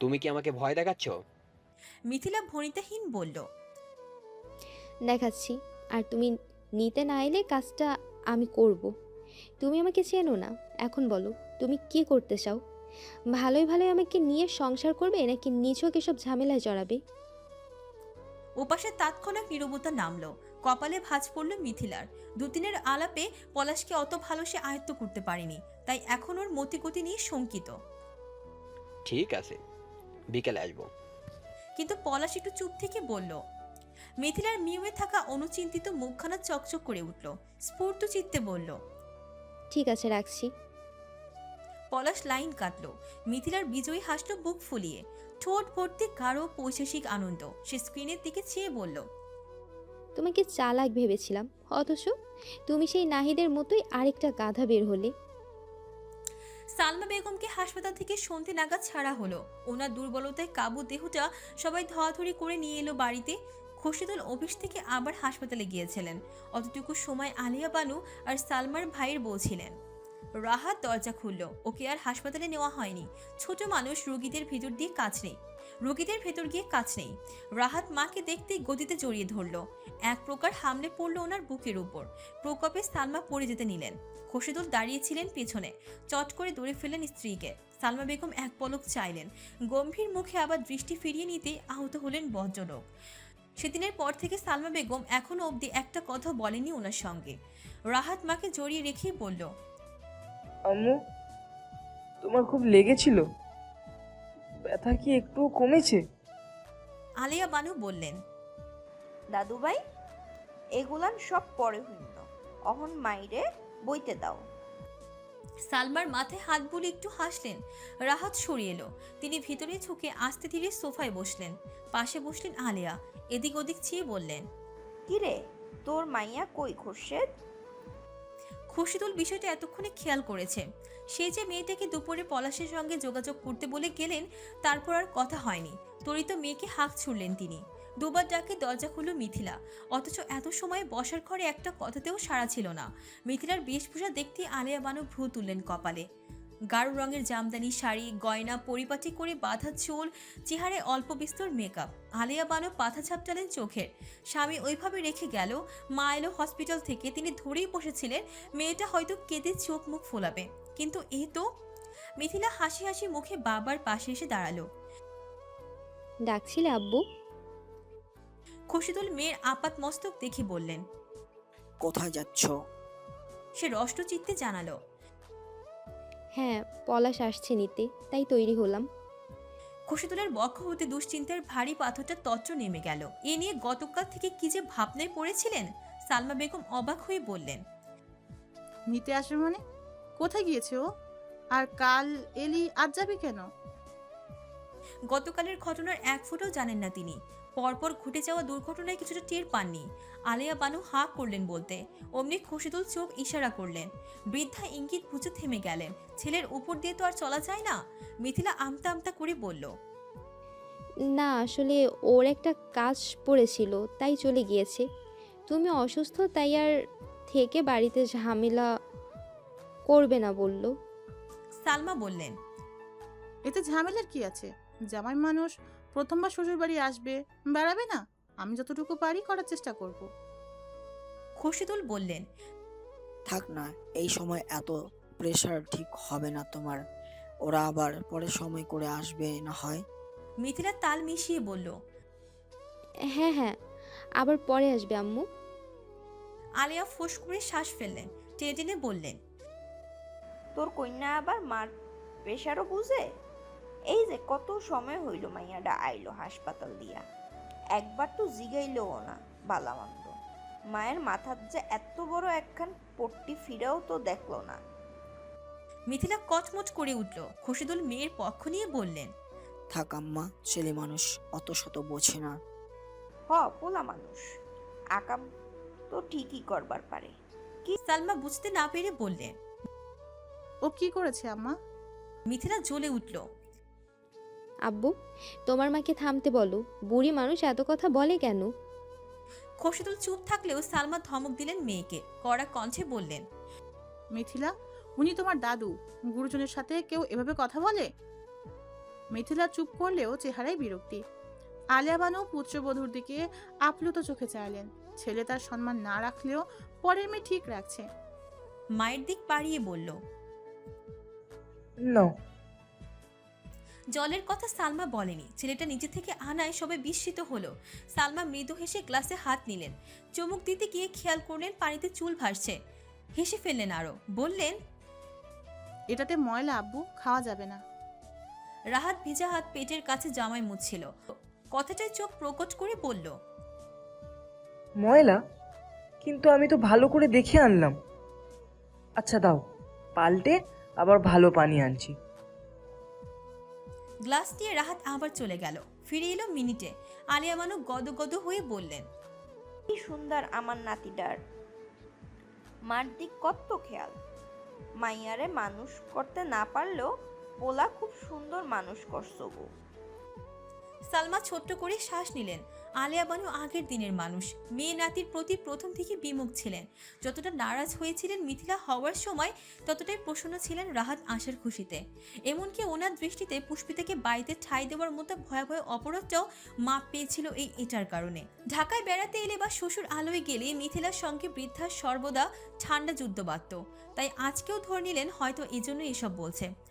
তুমি কি আমাকে ভয় দেখাচ্ছ? মিথিলা ভনিতাহীন বলল দেখাচ্ছি আর তুমি নিতে না এলে কাজটা আমি করব। তুমি আমাকে চেনো না এখন বলো তুমি কি করতে চাও? ভালোই ভালোই আমাকে নিয়ে সংসার করবে নাকি নিছক এসব ঝামেলায় জড়াবে? ওপাশে তাৎক্ষণিক নীরবতা নামলো কপালে ভাঁজ পড়ল মিথিলার। দুদিনের আলাপে পলাশকে অত ভালো সে আয়ত্ত করতে পারেনি তাই এখন ওর মতিগতি নিয়ে শঙ্কিত। ঠিক আছে বিকেলে আসব। কিন্তু পলাশ একটু চুপ থেকে বলল মিথিলার মিউয়ে থাকা অনুচিন্তিত মুখখানা চকচক করে উঠল। স্ফূর্ত চিত্তে বলল ঠিক আছে রাখছি। পলাশ লাইন কাটল। মিথিলার বিজয়ী হাসল বুক ফুলিয়ে। ঠোঁট ভর্তি গাঢ় পৈশাসিক আনন্দ। সে স্ক্রিনের দিকে চেয়ে বলল তোমাকে চালাক ভেবেছিলাম। অথচ তুমি সেই নাহিদের মতোই আরেকটা গাধা বের হলে। সালমা বেগমকে হাসপাতাল থেকে সন্ধে নাগাদ ছাড়া হলো। ওনার দুর্বলতায় কাবু দেহটা সবাই ধরাধরি করে নিয়ে এলো বাড়িতে। খুশিদুল অফিস থেকে আবার হাসপাতালে গিয়েছিলেন। অতটুকু সময় আলিয়া বানু আর সালমার ভাইয়ের বউ ছিলেন। রাহাত দরজা খুলল। ওকে আর হাসপাতালে নেওয়া হয়নি। ছোট মানুষ রুগীদের ভিতর দিয়ে কাজ নেই। রোগীদের ভেতর গিয়ে কাজ নেই। রাহাত মাকে দেখতে গতিতে জড়িয়ে ধরল। এক প্রকার হামলে পড়ল ওনার বুকের উপর। প্রকোপে সালমা পড়ে যেতে নিলেন। খসিদুল দাঁড়িয়েছিলেন পেছনে। চট করে দৌড়ে ফেললেন স্ত্রীকে। সালমা বেগম এক পলক চাইলেন। গম্ভীর মুখে আবার দৃষ্টি ফিরিয়ে নিতে আহত হলেন ভদ্রলোক। সেদিনের পর থেকে সালমা বেগম এখনও অবধি একটা কথা বলেনি ওনার সঙ্গে। রাহাত মাকে জড়িয়ে রেখেই বলল, আম্মু, তোমার খুব লেগেছিল। ব্যথা কি একটু কমেছে? আলিয়া বানু বললেন দাদুভাই এগুলান সব পরে হইল। অহন মাইরে বইতে দাও। সালমার মাথায় হাত বুলে একটু হাসলেন। রাহাত সরিয়ে এলো। তিনি ভিতরে ঝুঁকে আস্তে ধীরে সোফায় বসলেন। পাশে বসলেন আলিয়া। এদিক ওদিক চেয়ে বললেন কিরে তোর মাইয়া কই খোরশেদ? খুশিদুল বিষয়টা এতক্ষণে খেয়াল করেছে। সে যে মেয়েটাকে দুপুরে পলাশের সঙ্গে যোগাযোগ করতে বলে গেলেন, তারপর আর কথা হয়নি। তরিত মেয়েকে হাঁক ছুড়লেন তিনি। দুবার ডাকে দরজা খুলল মিথিলা। অথচ এত সময় বসার ঘরে একটা কথাতেও সাড়া ছিল না। মিথিলার বেশভূষা দেখতে আলিয়া বানু ভ্রু তুললেন কপালে। গাঢ় রঙের জামদানি, শাড়ি, গয়না, পরিপাটি করে বাঁধা চুল চেহারে অল্প বিস্তর মেকআপ আলিয়া বানু পাথা ছাপটালেন চোখের। স্বামী ওইভাবে রেখে গেল, মা এলো হসপিটাল থেকে, তিনি ধরেই বসেছিলেন, মেয়েটা হয়তো কেঁদে চোখ মুখ ফোলাবে। কিন্তু এ তো মিথিলা হাসি হাসি মুখে বাবার পাশে এসে দাঁড়াল। ডাকছিলে আব্বু? খুশিদুল মেয়ের আপাত মস্তক দেখে বললেন কোথায় যাচ্ছ? সে রষ্টচিত্তে জানালো হ্যাঁ পলাশ আসছে নিতে তাই তৈরি হলাম। খুশিদুলের বক্ষ হতে দুশ্চিন্তার ভারী পাথরটা তচ্চ নেমে গেল। এ নিয়ে গতকাল থেকে কি যে ভাবনায় পড়েছিলেন সালমা বেগম অবাক হয়ে বললেন নিতে আসবে মানে? কোথায় গিয়েছে ও? আর কাল এলি আজ যাবি কেন? গতকালের ঘটনার এক ফুটও জানেন না তিনি। পরপর ঘটে যাওয়া দুর্ঘটনায় কিছুটা টের পাননি। আলেয়া বানু হা করলেন বলতে। অমনি খুশিদুল চোখ ইশারা করলেন। বৃদ্ধা ইঙ্গিত বুঝে থেমে গেলেন। ছেলের উপর দিয়ে তো আর চলা যায় না? মিথিলা আমতা আমতা করে বলল না আসলে ওর একটা কাজ পড়েছিল তাই চলে গিয়েছে। তুমি অসুস্থ তাই আর থেকে বাড়িতে ঝামেলা করবে না বলল। সালমা বললেন এতে ঝামেলার কি আছে? জামাই মানুষ প্রথমবার শ্বশুর বাড়ি আসবে বেড়াবে না? আমি যতটুকু পারি করার চেষ্টা করব। খুশিদুল বললেন থাক না এই সময় এত প্রেশার ঠিক হবে না তোমার। ওরা আবার পরে সময় করে আসবে না হয়? মিথিলা তাল মিশিয়ে বলল হ্যাঁ হ্যাঁ আবার পরে আসবে আম্মু। আলিয়া ফোঁস করে শ্বাস ফেললেন টেনে টেনে বললেন তোর কন্যা আবার মার প্রেশারও বুঝে? এই যে কত সময় হইল মাইয়াডা আইলো হাসপাতাল দিয়া। একবার তো জিগাইলও না বালামন্দ মায়ের মাথার যে এত বড় একখান পট্টি ফিরাও তো দেখল না। মিথিলা কচমচ করে উঠল। খুশিদুল মেয়ের পক্ষ নিয়ে বললেন থাক আম্মা ছেলে মানুষ অত শত বোঝে না। হ পোলা মানুষ। আকাম তো ঠিকই করবার পারে। কি সালমা বুঝতে না পেরে বললেন ও কি করেছে আম্মা? মিথিলা জ্বলে উঠল। আব্বু তোমার মাকে থামতে বলো। বুড়ি মানুষ এত কথা বলে কেন? খসিদুল চুপ থাকলেও সালমা ধমক দিলেন মেয়েকে। কড়া কণ্ঠে বললেন মিথিলা উনি তোমার দাদু। গুরুজনের সাথে কেউ এভাবে কথা বলে? মিথিলা চুপ করলেও চেহারায় বিরক্তি। আলিয়া বানু পুত্রবধূর দিকে আপ্লুত চোখে চাইলেন। ছেলে তার সম্মান না রাখলেও পরের মেয়ে ঠিক রাখছে। মায়ের দিক পাড়িয়ে বলল নাও জলের কথা সালমা বলেনি। ছেলেটা নিজে থেকে আনায় সবাই বিস্মিত হলো। সালমা মৃদু হেসে গ্লাসে হাত নিলেন। চুমুক দিতে গিয়ে খেয়াল করলেন পানিতে চুল ভাসছে। হেসে ফেললেন আরও। বললেন এটাতে ময়লা আব্বু খাওয়া যাবে না। রাহাত ভেজা হাত পেটের কাছে জামাই মুছছিল। কথাটায় চোখ প্রকট করে বলল ময়লা? কিন্তু আমি তো ভালো করে দেখে আনলাম। আচ্ছা দাও পাল্টে আবার ভালো পানি আনছি। গ্লাস দিয়ে রাহাত আবার চলে গেল। ফিরে এলো মিনিটে। আলিয়া মানু গদগদ হয়ে বললেন কি সুন্দর আমার নাতিটার। মার দিক কত খেয়াল। মাইয়ারে মানুষ করতে না পারলেও পোলা খুব সুন্দর মানুষ করছ গো। সালমা ছোট্ট করে শ্বাস নিলেন। আলিয়া বানু আগের দিনের মানুষ। মেয়ে নাতির প্রতি প্রথম থেকে বিমুখ ছিলেন। যতটা নারাজ হয়েছিলেন মিথিলা হওয়ার সময়, ততটাই প্রসন্ন ছিলেন রাহাত আসার খুশিতে। এমনকি ওনার দৃষ্টিতে পুষ্পিতাকে বাড়িতে ঠাঁই দেওয়ার মতো ভয়াবহ অপরাধটাও মাপ পেয়েছিল এই এটার কারণে। ঢাকায় বেড়াতে এলে বা শ্বশুর আলোয় গেলে মিথিলার সঙ্গে বৃদ্ধার সর্বদা ঠান্ডা যুদ্ধ বাঁধত। তাই আজকেও ধরে নিলেন হয়তো এজন্য এসব বলছে।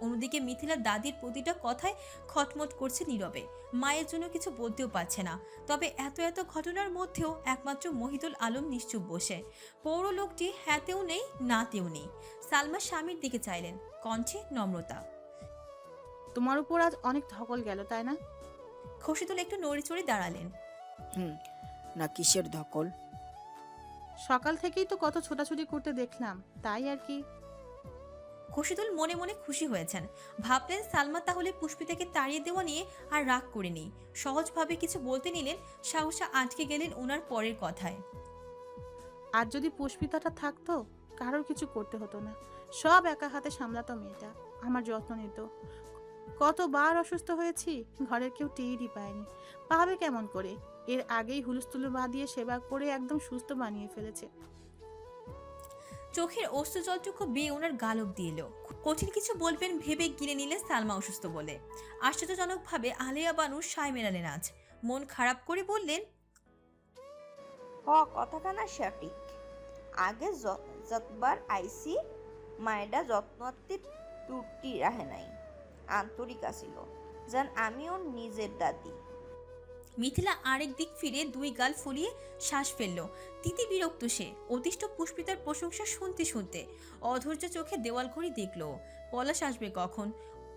অন্যদিকে মিথিলার দাদির প্রতিটা কথায় খটমট করছে নীরবে। মায়ের জন্য কিছু বলতেও পারছে না। তবে এত এত ঘটনার মধ্যেও একমাত্র মহিদুল আলম নিশ্চুপ বসে। পৌর লোকটি হ্যাঁতেও নেই নাতেও নেই। সালমা স্বামীর দিকে চাইলেন কণ্ঠে নম্রতা। তোমার উপর আজ অনেক ধকল গেল তাই না? খসিদুল একটু নড়ে চড়ে দাঁড়ালেন। হুম না কিসের ধকল? সকাল থেকেই তো কত ছোটাছুটি করতে দেখলাম তাই আর কি? খসিদুল মনে মনে খুশি হয়েছেন। ভাবলেন, সালমা তাহলে পুষ্পিতাকে তাড়িয়ে দেওয়া নিয়ে আর রাগ করেনি সহজভাবে কিছু বলতে নিলেন, সাহসা আটকে গেলেন ওনার পরের কথায়। আর যদি পুষ্পিতাটা থাকতো, কারোর কিছু করতে হতো না। সব একা হাতে সামলাতো মেয়েটা। আমার যত্ন নিত। কতবার অসুস্থ হয়েছি, ঘরের কেউ টেরই পায়নি। পাবে কেমন করে? এর আগেই হুলুস্থুলু বাঁধিয়ে সেবা করে একদম সুস্থ বানিয়ে ফেলেছে। চোখের অস্ত্র জলটুকু বেয়ে ওনার গালব দিয়ে এলো। কঠিন কিছু বলবেন ভেবে গিলে নিলে সালমা অসুস্থ বলে। আশ্চর্যজনকভাবে আলিয়া বানু সায় মেলালেন আজ। মন খারাপ করে বললেন, হ, কথাখানা সঠিক। আগে যতবার আইসি মায়েরা যত্নত্বে ত্রুটি রাহে নাই। আন্তরিক আছিল। যেন আমি ওর নিজের দাদি। মিথিলা আরেক দিক ফিরে দুই গাল ফুলিয়ে শ্বাস ফেলল। তিতি বিরক্ত সে, অতিষ্ঠ পুষ্পিতার প্রশংসা শুনতে শুনতে অধৈর্য চোখে দেওয়াল ঘড়ি দেখল। পলাশ আসবে কখন?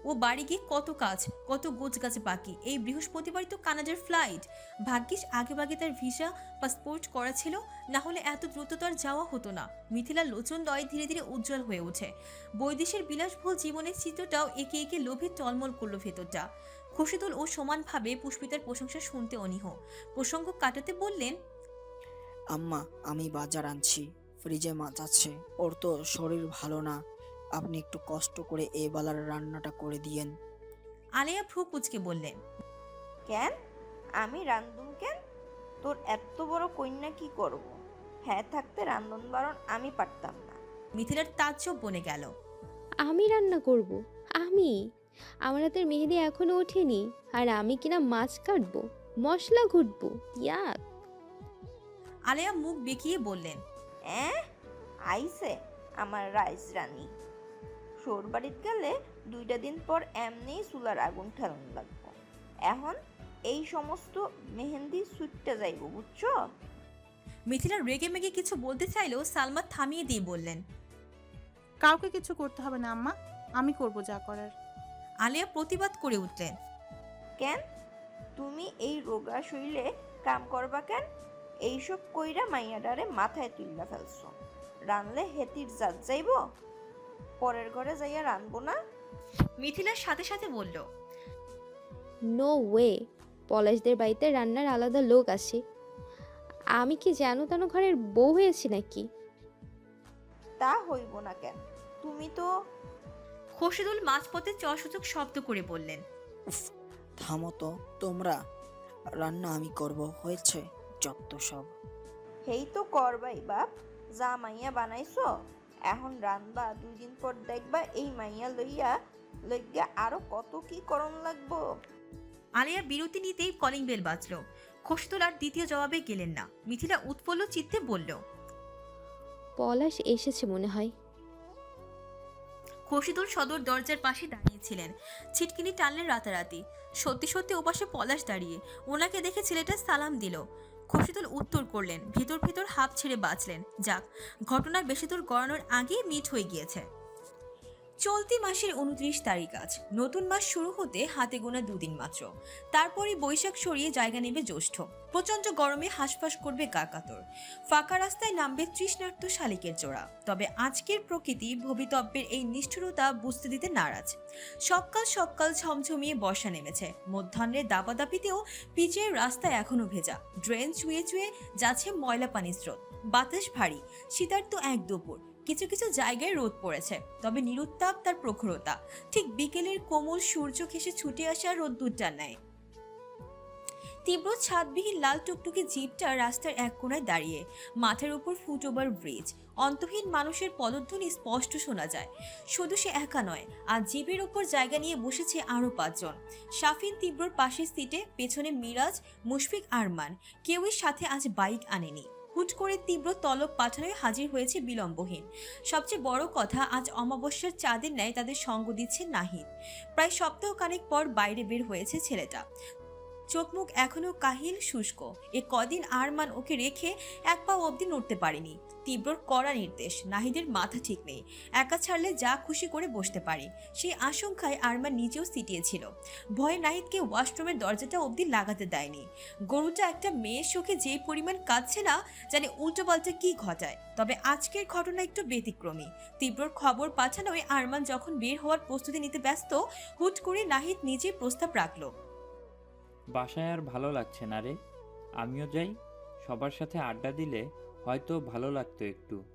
ও বাড়ি গিয়ে কত কাজ, কত গোছ গাছে বাকি? এই বৃহস্পতিবার তো কানাডার ফ্লাইট। ভাগ্যিস আগে ভাগে তার ভিসা, পাসপোর্ট করা ছিল, না হলে এত দ্রুত তো আর যাওয়া হতো না। মিথিলার লোচন দয় ধীরে ধীরে উজ্জ্বল হয়ে ওঠে। বৈদেশের বিলাসবহুল জীবনের চিত্রটাও একে একে লোভে টলমল করল ভেতরটা। খুশিদুল ও সমানভাবে পুষ্পিতার প্রশংসা শুনতে অনীহ। প্রসঙ্গ কাটাতে বললেন আম্মা আমি বাজার আনছি। ফ্রিজে মাছ আছে। ওর তো শরীর ভালো না। আপনি একটু কষ্ট করে এ বেলার রান্নাটা করে দিয়েন। আলেয়া ভ্রু কুচকে বললেন কেন? আমি রান্ধুম কেন? তোর এত বড় কন্যা কি করব? হ্যাঁ থাকতে রান্ধন বারণ আমি পারতাম না। মিথিলার তাজ্জব বনে গেল। আমি রান্না করব। আমি? আমার হাতের মেহেদি এখনও ওঠেনি। আর আমি কিনা মাছ কাটবো মশলা ঘুটবো ইয়াক। আলেয়া মুখ বেঁকিয়ে বললেন অ্যাঁ আইসে আমার রাইস রানী। সোর বাড়িত গেলে দুইটা দিন পর এমনি চুলার আগুন ঠেলান লাগবো। এখন এই সমস্ত মেহেন্দি সুটটা যাইব বুঝছ? মিথিলা রেগে মেগে কিছু বলতে চাইলেও সালমা থামিয়ে দিয়ে বললেন কাউকে কিছু করতে হবে না আম্মা। আমি করব যা করার। আলেয়া প্রতিবাদ করে উঠলেন। কেন? তুমি এই রোগা শরীরে কাম করবা কেন? এইসব কইরা মাইয়াডারে মাথায় তুইলা ফেলছো। রানলে হেতির জাত যাইব? পরের ঘরে যাইয়া রানবো না? মিথিলার সাথে সাথে বলল নো ওয়ে পলাশদের বাড়িতে রান্নার আলাদা লোক আছে। আমি কি যেন তেন ঘরের বউ হয়েছি নাকি? তা হইব না কেন। তুমি তো খসিদুল মাঝপথে চসূচক শব্দ করে বললেন উফ থামো তো তোমরা। রান্না আমি করব হয়েছে যত সব। হেই তো করবাই বাপ যা মাইয়া বানাইছো এখন রানবা দুই দিন পর দেখবা এই মাইয়া লইয়া লইগা আরও কত কি করণ লাগবো। আলিয়া বিরতি নিতেই কলিং বেল বাজলো। খোসতুল আর দ্বিতীয় জবাবে গেলেন না। মিথিলা উৎপল্ল চিত্তে বলল পলাশ এসেছে মনে হয়। খসিদুল সদর দরজার পাশে দাঁড়িয়েছিলেন। ছিটকিনি টানলেন রাতারাতি। সত্যি সত্যি ওপাশে পলাশ দাঁড়িয়ে ওনাকে দেখে ছেলেটা সালাম দিল। খসিদুল উত্তর করলেন, ভিতর ভিতর হাফ ছেড়ে বাঁচলেন। যাক, ঘটনা বেশি দূর গড়ানোর আগেই মিট হয়ে গিয়েছে। চলতি মাসের উনত্রিশ তারিখ আজ। নতুন মাস শুরু হতে হাতে গোনা দুদিন মাত্র। তারপরই বৈশাখ সরিয়ে জায়গা নেবে জ্যৈষ্ঠ। প্রচণ্ড গরমে হাঁসফাঁস করবে কাকাতর। ফাঁকা রাস্তায় নামবে তৃষ্ণার্ত শালিকের জোড়া তবে আজকের প্রকৃতি, ভবিতব্যের এই নিষ্ঠুরতা বুঝতে দিতে নারাজ। সকাল সকাল ঝমঝমিয়ে বর্ষা নেমেছে। মধ্যাহ্নের দাপাদাপিতেও পিচের রাস্তা এখনও ভেজা। ড্রেন চুয়ে চুয়ে যাচ্ছে ময়লা পানির স্রোত। বাতাস ভারী। শীতার্থ এক দুপুর। কিছু কিছু জায়গায় রোদ পড়েছে, তবে নিরুত্তাপ তার প্রখরতা। ঠিক বিকেলের কোমল সূর্য ঘেসে ছুটে আসা রোদ্দুরটার নেয়। তীব্র ছাদবিহীন লাল টুকটুকে জিপটা রাস্তার এক কোণায় দাঁড়িয়ে, মাথার উপর ফুটওভার ব্রিজ। অন্তহীন মানুষের পদধ্বনি স্পষ্ট শোনা যায়। শুধু সে একা নয়, আর জিপের ওপর জায়গা নিয়ে বসেছে আরও পাঁচজন। শাফিন তীব্রর পাশের সিটে, পেছনে মিরাজ, মুশফিক, আরমান। কেউই সাথে আজ বাইক আনেনি। হুট করে তীব্র তলব পাঠানোয় হাজির হয়েছে বিলম্বহীন। সবচেয়ে বড় কথা, আজ অমাবস্যার চাঁদের ন্যায় তাদের সঙ্গ দিচ্ছে নাহিদ। প্রায় সপ্তাহ কানেক পর বাইরে বের হয়েছে ছেলেটা। চোখ মুখ এখনও কাহিল, শুষ্ক। এ কদিন আরমান ওকে রেখে এক পা অবধি নড়তে পারেনি। তীব্রর কড়া নির্দেশ, নাহিদের মাথা ঠিক নেই। একা ছাড়লে যা খুশি করে বসতে পারে। সেই আশঙ্কায় আরমান নিজেও সিটিয়েছিল। ভয়ে নাহিদকে ওয়াশরুমের দরজাটা অবধি লাগাতে দেয়নি। গরুটা একটা মেয়ের শোকে যে পরিমাণ কাঁদছে না, জানে উল্টো পাল্টা কি ঘটায়। তবে আজকের ঘটনা একটু ব্যতিক্রমী। তীব্রর খবর পাঠানোয় আরমান যখন বের হওয়ার প্রস্তুতি নিতে ব্যস্ত, হুট করে নাহিদ নিজে প্রস্তাব রাখল। বাসায় আর ভালো লাগছে না রে। আমিও যাই, সবার সাথে আড্ডা দিলে হয়তো ভালো লাগতো একটু।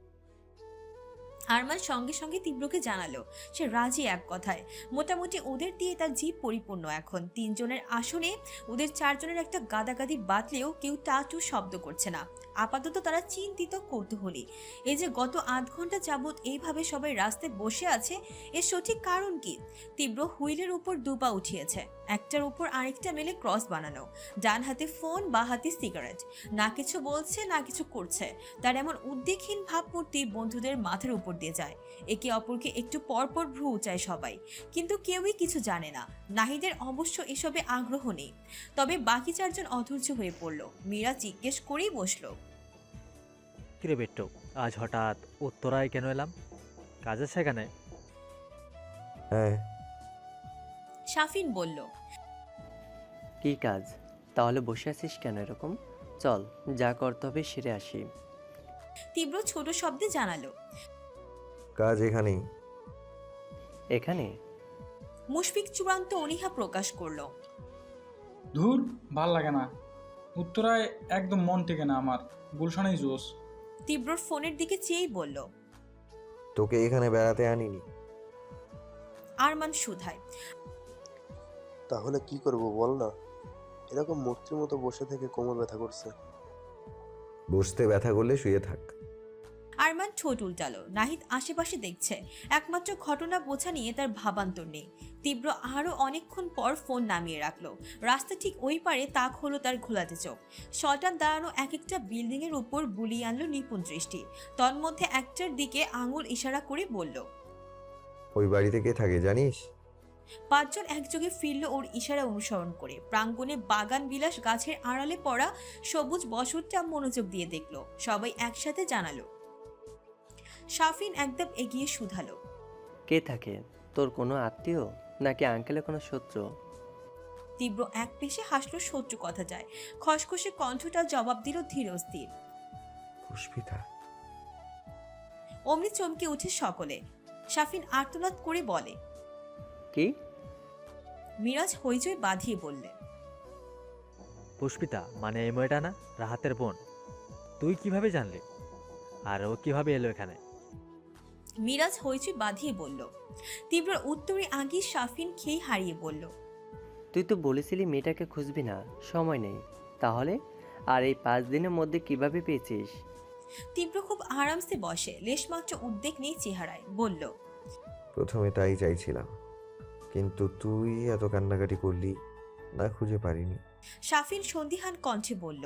আরমান সঙ্গে সঙ্গে তীব্রকে জানালো, সে রাজি এক কথায়। মোটামুটি ওদের দিয়ে তার জীব পরিপূর্ণ এখন। তিনজনের আসনে ওদের চারজনের একটা গাদাগাদি বাতলেও কেউ টাটু শব্দ করছে না। আপাতত তারা চিন্তিত কৌতূহলী। এই যে গত আধ ঘণ্টা যাবৎ এইভাবে সবাই রাস্তায় বসে আছে, এর সঠিক কারণ কি? তীব্র হুইলের উপর দুপা উঠিয়েছে। একটার উপর আরেকটা মেলে ক্রস বানানো। ডান হাতে ফোন, বা হাতে সিগারেট। না কিছু বলছে, না কিছু করছে। তার এমন উদ্বেগহীন ভাবমূর্তি বন্ধুদের মাথার উপর দিয়ে যায়। একে অপরকে একটু পরপর ভ্রু উচায় সবাই। কিন্তু কেউই কিছু জানে না। নাহিদের অবশ্য এসবে আগ্রহ নেই। তবে বাকি চারজন অধৈর্য হয়ে পড়ল। মীরা জিজ্ঞেস করেই বসল। কিরে বেট্টো আজ হঠাৎ উত্তরায় কেন এলাম? কাজের সেখানে হ্যাঁ। শাফিন বলল কি কাজ? তাহলে বসে আছিস কেন এরকম? চল যা করতে হবে সেরে আসি। তীব্র ছোট শব্দে জানালো কাজ এখানেই। এখানে? মুশফিক চূড়ান্ত অনীহা প্রকাশ করল। ধুর ভালো লাগে না। উত্তরায় একদম মন টেকে না আমার। গুলশানেই জোশ। তীব্রর ফোনের দিকে চেয়েই বলল তোকে এখানে বেড়াতে আনিনি। আরমান সুধায় তাহলে কি করব বল না? এরকম মূর্তির মতো বসে থেকে কোমর ব্যথা করছে। বসতে ব্যথা করলে শুয়ে থাক। আরমান ঠোঁট উল্টালো। নাহিদ আশেপাশে দেখছে। একমাত্র ঘটনা বোঝা নিয়ে তার ভাবান্তর নেই। তীব্র আরও অনেকক্ষণ পর ফোন নামিয়ে রাখল। রাস্তা ঠিক ওই পারে তাক হলো তার ঘোলাতে চোখ। শটান দাঁড়ানো এক একটা বিল্ডিং এর উপর বুলিয়ে আনলো নিপুণ দৃষ্টি। তন্মধ্যে একটার দিকে আঙুল ইশারা করে বলল ওই বাড়িতে কে থাকে জানিস? পাঁচজন একযোগে ফিরল ওর ইশারা অনুসরণ করে। প্রাঙ্গণে বাগান বিলাস গাছের আড়ালে পড়া সবুজ বসতটা মনোযোগ দিয়ে দেখল। সবাই একসাথে জানালো শাফিন একদম এগিয়ে শুধালো। কে থাকে? তোর কোনো আত্মীয়? নাকি আঙ্কেলের কোনো শত্রু? তীব্র এক পেশে হাসলো শত্রু কথা যায়। খসখসে কণ্ঠটা জবাব দিল ধীর স্থির। পুষ্পিতা। অমনি চমকে উঠে সকলে। শাফিন আর্তনাদ করে বলে কি? মিরাজ হইচই বাঁধিয়ে বললে পুষ্পিতা মানে এই মেয়েটা না? রাহাতের বোন। তুই কীভাবে জানলি? আর ও কীভাবে এলো এখানে? মিরাজ হইচই বাঁধিয়ে বলল তীব্র উত্তরে আগে সাফিন খেয়ে হারিয়ে বলল তুই তো বলেছিলি মেয়েটাকে খুঁজবি না সময় নেই। তাহলে? আর এই পাঁচ দিনের মধ্যে কীভাবে পেয়েছিস? তীব্র খুব আরামসে বসে লেশমাত্র উদ্বেগ নেই চেহারায় বলল প্রথমে তাই চাইছিলাম কিন্তু তুই এত কান্নাকাটি করলি না খুঁজে পারিনি। সাফিন সন্দিহান কণ্ঠে বলল